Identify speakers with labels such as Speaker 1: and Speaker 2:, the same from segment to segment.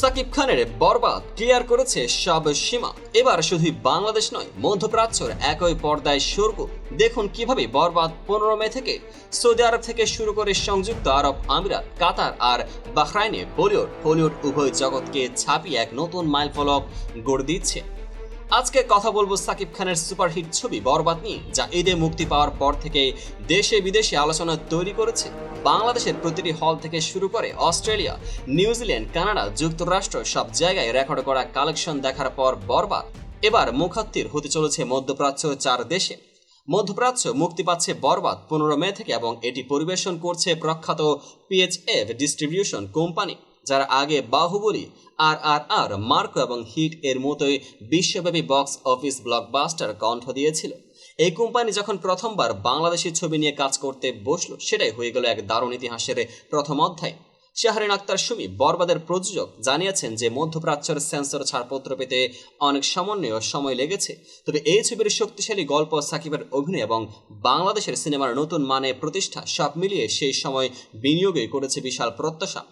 Speaker 1: সাকিব খানের বরবাদ ক্লিয়ার করেছে সব সীমা। এবার শুধু বাংলাদেশ নয়, মধ্যপ্রাচ্যর একই পর্দায় স্বর্গ দেখুন কীভাবে বরবাদ পনেরো মে থেকে সৌদি আরব থেকে শুরু করে সংযুক্ত আরব আমিরাত, কাতার আর বাহরাইনে বলিউড, হলিউড উভয় জগৎকে ছাপিয়ে এক নতুন মাইল ফলক গড়ে দিচ্ছে। আজকে কথা বলব সাকিব খানের সুপারহিট ছবি বরবাদ নিয়ে, যা ঈদে মুক্তি পাওয়ার পর থেকে দেশে বিদেশে আলোচনা তৈরি করেছে। বাংলাদেশের প্রতিটি হল থেকে শুরু করে অস্ট্রেলিয়া, নিউজিল্যান্ড, কানাডা যুক্তরাষ্ট্র সব জায়গায় রেকর্ড করা কালেকশন দেখার পর বরবাদ। এবার মুখাত্তির হতে চলেছে মধ্যপ্রাচ্য চার দেশে। মধ্যপ্রাচ্য মুক্তি পাচ্ছে বরবাদ পনেরো মে থেকে এবং এটি পরিবেশন করছে প্রখ্যাত পিএইচএফ ডিস্ট্রিবিউশন কোম্পানি। যারা আগে Baahubali, R R R, Marco এবং হিট এর মতোই বিশ্বব্যাপী বক্স অফিস ব্লকবাস্টার কণ্ঠ দিয়েছিল। এই কোম্পানি যখন প্রথমবার বাংলাদেশি ছবি নিয়ে কাজ করতে বসল, সেটাই হয়ে গেল এক দারুণ ইতিহাসের প্রথম অধ্যায়। শাহরিন আক্তার সুমি, বরবাদের প্রযোজক, জানিয়েছেন যে মধ্যপ্রাচ্যের সেন্সর ছাড়পত্র পেতে অনেক সমন্বয় সময় লেগেছে। তবে এই ছবির শক্তিশালী গল্প, সাকিবের অভিনয় এবং বাংলাদেশের সিনেমার নতুন মানে প্রতিষ্ঠা সব মিলিয়ে সেই সময় বিনিয়োগে করেছে বিশাল প্রত্যাশা।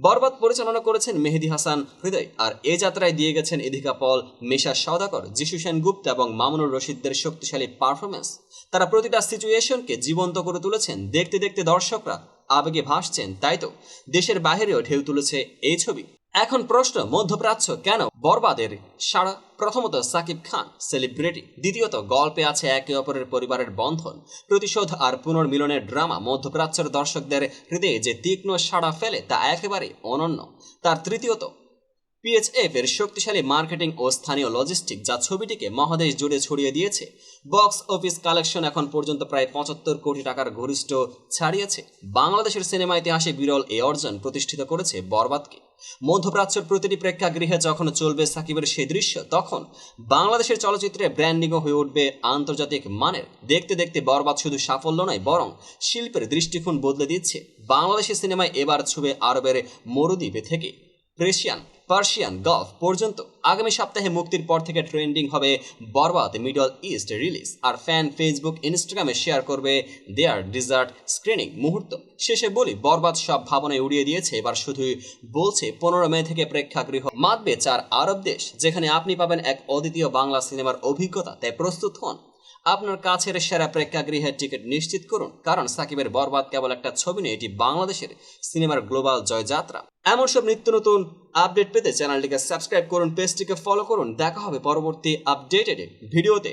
Speaker 1: বরবাদ পরিচালনা করেছেন মেহেদি হাসান হৃদয়। আর এ যাত্রায় দিয়ে গেছেন ইধিকা পল, মেশা সওদাকর যিশু সেন গুপ্তা এবং মামুনুর রশিদদের শক্তিশালী পারফরমেন্স তারা প্রতিটা সিচুয়েশনকে জীবন্ত করে তুলেছেন। দেখতে দেখতে দর্শকরা আবেগে ভাসছেন, তাই তো? দেশের বাইরেও ঢেউ তুলেছে এই ছবি। এখন প্রশ্ন, মধ্যপ্রাচ্য কেন বরবাদের সারা? প্রথমত সাকিব খান সেলিব্রিটি দ্বিতীয়ত, গল্পে আছে একে অপরের পরিবারের বন্ধন। প্রতিশোধ আর পুনর্মিলনের ড্রামা মধ্যপ্রাচ্যের দর্শকদের হৃদয়ে যে তীক্ষ্ণ সাড়া ফেলে তা একেবারে অনন্য। তার তৃতীয়ত পিএইচএফ এর শক্তিশালী মার্কেটিং ও স্থানীয় লজিস্টিক যা ছবিটিকে মহাদেশ জুড়ে ছড়িয়ে দিয়েছে। বক্স অফিস কালেকশন এখন পর্যন্ত প্রায় পঁচাত্তর কোটি টাকার গরিষ্ঠ ছাড়িয়েছে। বাংলাদেশের সিনেমা ইতিহাসে বিরল এই অর্জন প্রতিষ্ঠিত করেছে বরবাদকে। মধ্যপ্রাচ্যের প্রতিটি প্রেক্ষাগৃহে যখন চলবে সাকিবের সেই দৃশ্য, তখন বাংলাদেশের চলচ্চিত্রে ব্র্যান্ডিংও হয়ে উঠবে আন্তর্জাতিক মানের। দেখতে দেখতে বরবাদ শুধু সাফল্য নয়, বরং শিল্পের দৃষ্টিকোণ বদলে দিচ্ছে। বাংলাদেশি সিনেমায় এবার ছুবে আরবের মরুদ্বীপে থেকে। প্রেশিয়ান পার্সিয়ান গলফ পর্যন্ত। আগামী সপ্তাহে মুক্তির পর থেকে ট্রেন্ডিং হবে বরবাদ মিডল ইস্ট রিলিজ। আর ফ্যান ফেসবুক, ইনস্টাগ্রামে শেয়ার করবে দেয়ার ডিজার্ট স্ক্রিনিং মুহূর্ত। শেষে বলি, বরবাদ সব ভাবনায় উড়িয়ে দিয়েছে। এবার শুধুই বলছে, পনেরো মে থেকে প্রেক্ষাগৃহ মাতবে চার আরব দেশ, যেখানে আপনি পাবেন এক অদ্বিতীয় বাংলা সিনেমার অভিজ্ঞতা। তাই প্রস্তুত হন। আপনার কাছের সেরা প্রেক্ষাগৃহের টিকিট নিশ্চিত করুন। কারণ সাকিবের বরবাদ কেবল একটা ছবি নেই এটি বাংলাদেশের সিনেমার গ্লোবাল জয়যাত্রা। এমন সব নিত্য নতুন আপডেট পেতে চ্যানেলটিকে সাবস্ক্রাইব করুন, পেজটিকে ফলো করুন। দেখা হবে পরবর্তী আপডেটেড ভিডিওতে।